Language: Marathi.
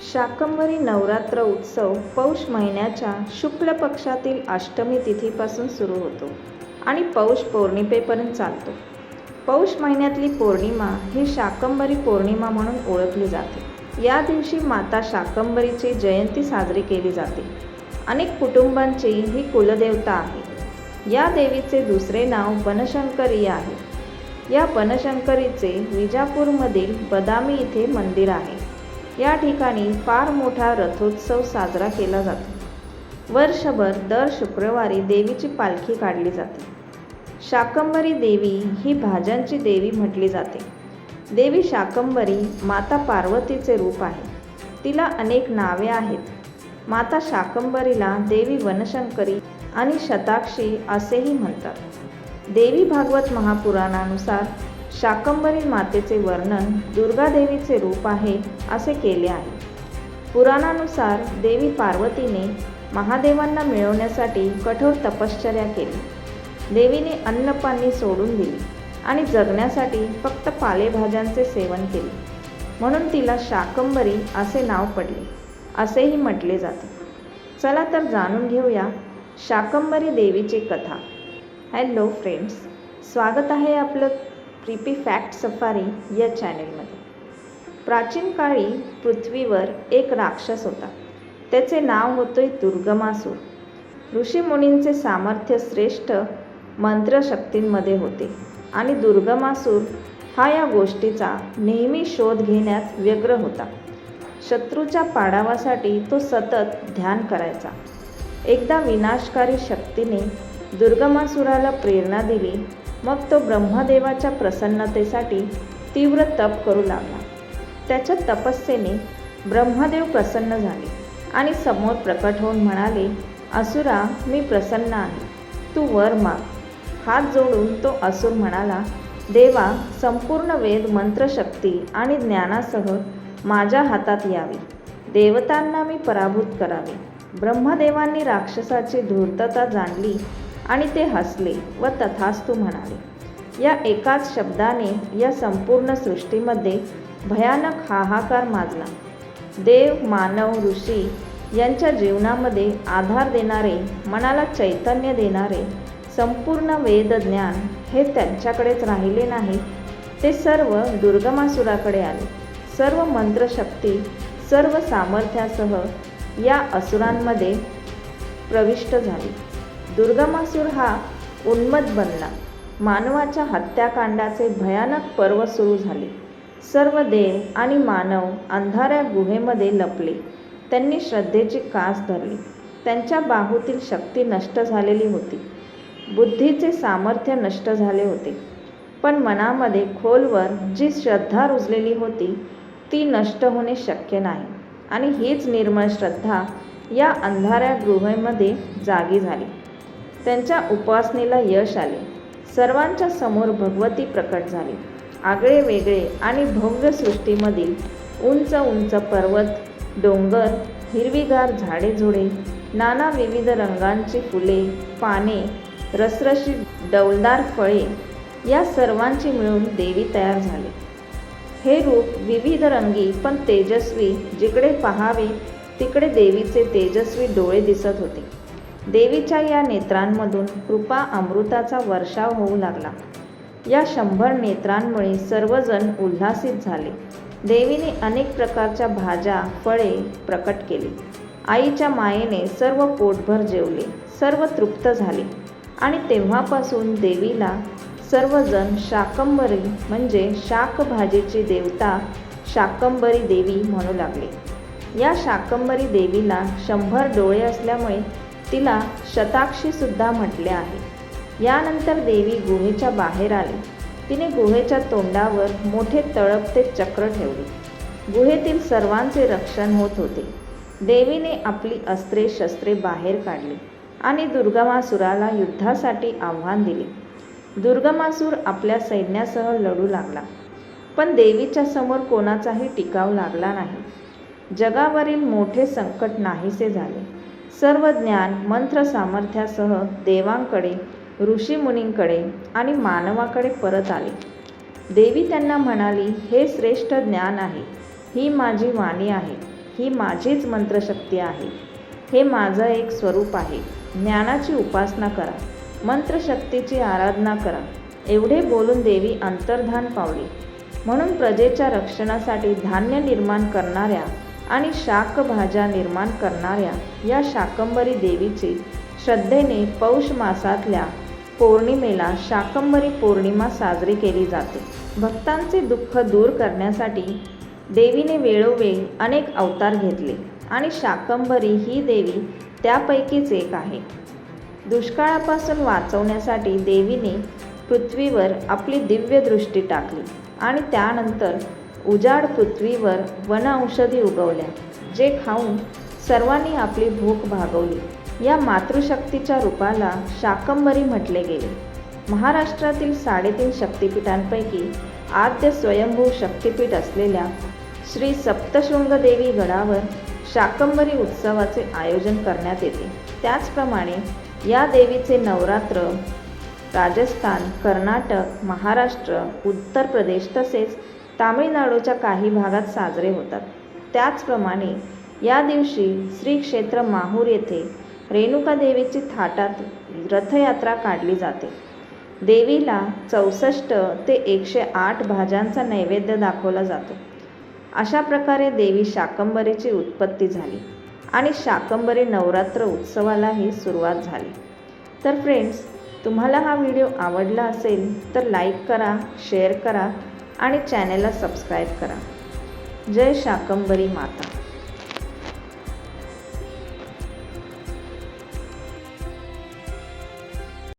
शाकंभरी नवरात्र उत्सव पौष महिन्याच्या शुक्ल पक्षातील अष्टमी तिथीपासून सुरू होतो आणि पौष पौर्णिमेपर्यंत चालतो. पौष महिन्यातली पौर्णिमा ही शाकंभरी पौर्णिमा म्हणून ओळखली जाते. या दिवशी माता शाकंभरीची जयंती साजरी केली जाते. अनेक कुटुंबांची ही कुलदेवता आहे. या देवीचे दुसरे नाव बनशंकरी आहे. या बनशंकरीचे विजापूरमधील बदामी इथे मंदिर आहे. या ठिकाणी फार मोठा रथोत्सव साजरा केला जातो. वर्षभर दर शुक्रवारी देवीची पालखी काढली जाते. शाकंभरी देवी ही भाज्यांची देवी म्हटली जाते. देवी शाकंभरी माता पार्वतीचे रूप आहे. तिला अनेक नावे आहेत. माता शाकंभरीला देवी वनशंकरी आणि शताक्षी असेही म्हणतात. देवी भागवत महापुराणानुसार शाकंभरी मातेचे वर्णन दुर्गादेवीचे रूप आहे असे केले आहे. पुराणानुसार देवी पार्वतीने महादेवांना मिळवण्यासाठी कठोर तपश्चर्या केली. देवीने अन्नपाणी सोडून दिली आणि जगण्यासाठी फक्त पालेभाज्यांचे सेवन केले. म्हणून तिला शाकंभरी असे नाव पडले असेही म्हटले जाते. चला तर जाणून घेऊया शाकंभरी देवीची कथा. हॅलो फ्रेंड्स स्वागत आहे आपलं क्रिपी फॅक्ट सफारी या चॅनेलमध्ये प्राचीन काळी पृथ्वीवर एक राक्षस होता. त्याचे नाव होते दुर्गमासूर. ऋषीमुनींचे सामर्थ्य श्रेष्ठ मंत्रशक्तींमध्ये होते. आणि दुर्गमासूर हा या गोष्टीचा नेहमी शोध घेण्यात व्यग्र होता. शत्रूच्या पाडावासाठी तो सतत ध्यान करायचा. एकदा विनाशकारी शक्तीने दुर्गमासुराला प्रेरणा दिली मग तो ब्रह्मदेवाच्या प्रसन्नतेसाठी तीव्र तप करू लागला. त्याच्या तपस्येने ब्रह्मदेव प्रसन्न झाले आणि समोर प्रकट होऊन म्हणाले असुरा मी प्रसन्न आहे. तू वर माग. हात जोडून तो असुर म्हणाला देवा संपूर्ण वेद मंत्रशक्ती आणि ज्ञानासह माझ्या हातात यावी. देवतांना मी पराभूत करावे. ब्रह्मदेवांनी राक्षसाची धूर्तता जाणली आणि ते हसले व तथास्तू म्हणाले या एकाच शब्दाने या संपूर्ण सृष्टीमध्ये भयानक हाहाकार माजला. देव मानव ऋषी यांच्या जीवनामध्ये आधार देणारे मनाला चैतन्य देणारे संपूर्ण वेदज्ञान हे त्यांच्याकडेच राहिले नाही. ते सर्व दुर्गमासुराकडे आले. सर्व मंत्रशक्ती सर्व सामर्थ्यासह या असुरांमध्ये प्रविष्ट झाली. दुर्गमासूर हा उन्मत बनला. मानवाच्या हत्याकांडाचे भयानक पर्व सुरू झाले. सर्व देव आणि मानव अंधाऱ्या गुहेमध्ये लपले. त्यांनी श्रद्धेची कास धरली. त्यांच्या बाहूतील शक्ती नष्ट झालेली होती. बुद्धीचे सामर्थ्य नष्ट झाले होते. पण मनामध्ये खोलवर जी श्रद्धा रुजलेली होती ती नष्ट होणे शक्य नाही. आणि हीच निर्मळ श्रद्धा या अंधाऱ्या गुहेमध्ये जागी झाली. त्यांच्या उपासनेला यश आले. सर्वांच्या समोर भगवती प्रकट झाली. आगळे वेगळे आणि भव्य सृष्टीमधील उंच उंच पर्वत डोंगर हिरवीगार झाडेझुडे नाना विविध रंगांची फुले पाने रसरशी डौलदार फळे या सर्वांची मिळून देवी तयार झाली. हे रूप विविध रंगी पण तेजस्वी जिकडे पहावे तिकडे देवीचे तेजस्वी डोळे दिसत होते. देवीच्या या नेत्रांमधून कृपा अमृताचा वर्षाव होऊ लागला. या शंभर नेत्रांमुळे सर्वजण उल्हासित झाले. देवीने अनेक प्रकारच्या भाज्या फळे प्रकट केली. आईच्या मायेने सर्व पोटभर जेवले सर्व तृप्त झाले आणि तेव्हापासून देवीला सर्वजण शाकंबरी म्हणजे शाकभाजीची देवता शाकंबरी देवी म्हणू लागले. या शाकंबरी देवीला शंभर डोळे असल्यामुळे तिला शताक्षीसुद्धा म्हटले आहे. यानंतर देवी गुहेच्या बाहेर आली. तिने गुहेच्या तोंडावर मोठे तळपते चक्र ठेवले. गुहेतील सर्वांचे रक्षण होत होते. देवीने आपली अस्त्रे शस्त्रे बाहेर काढली आणि दुर्गमासुराला युद्धासाठी आव्हान दिले. दुर्गमासूर आपल्या सैन्यासह लढू लागला. पण देवीच्या समोर कोणाचाही टिकाव लागला नाही. जगावरील मोठे संकट नाहीसे झाले. सर्व ज्ञान मंत्र सामर्थ्यासह देवांकडे ऋषीमुनींकडे आणि मानवाकडे परत आले. देवी त्यांना म्हणाली हे श्रेष्ठ ज्ञान आहे. ही माझी वाणी आहे. ही माझीच मंत्रशक्ती आहे. हे माझं एक स्वरूप आहे. ज्ञानाची उपासना करा. मंत्रशक्तीची आराधना करा. एवढे बोलून देवी अंतर्धान पावली. म्हणून प्रजेच्या रक्षणासाठी धान्य निर्माण करणाऱ्या आणि शाकभाज्या निर्माण करणाऱ्या या शाकंबरी देवीची श्रद्धेने पौष मासातल्या पौर्णिमेला शाकंबरी पौर्णिमा साजरी केली जाते. भक्तांचे दुःख दूर करण्यासाठी देवीने वेळोवेळी अनेक अवतार घेतले आणि शाकंबरी ही देवी त्यापैकीच एक आहे. दुष्काळापासून वाचवण्यासाठी देवीने पृथ्वीवर आपली दिव्य दृष्टी टाकली आणि त्यानंतर उजाड पृथ्वीवर वनऔषधी उगवल्या जे खाऊन सर्वांनी आपली भूक भागवली. या मातृशक्तीच्या रूपाला शाकंबरी म्हटले गेले. महाराष्ट्रातील साडेतीन शक्तिपीठांपैकी आद्य स्वयंभू शक्तिपीठ असलेल्या श्री सप्तशृंगदेवी गडावर शाकंबरी उत्सवाचे आयोजन करण्यात येते. त्याचप्रमाणे या देवीचे नवरात्र राजस्थान कर्नाटक महाराष्ट्र उत्तर प्रदेश तसेच तामिळनाडूच्या काही भागात साजरे होतात. त्याचप्रमाणे या दिवशी श्री क्षेत्र माहूर येथे रेणुका देवीची थाटात रथयात्रा काढली जाते. देवीला चौसष्ट ते एकशे आठ भाज्यांचा नैवेद्य दाखवला जातो. अशा प्रकारे देवी शाकंबरीची उत्पत्ती झाली आणि शाकंबरी नवरात्र उत्सवालाही सुरुवात झाली. तर फ्रेंड्स तुम्हाला हा व्हिडिओ आवडला असेल तर लाईक करा शेअर करा आणि चॅनेलला सबस्क्राईब करा. जय शाकंबरी माता.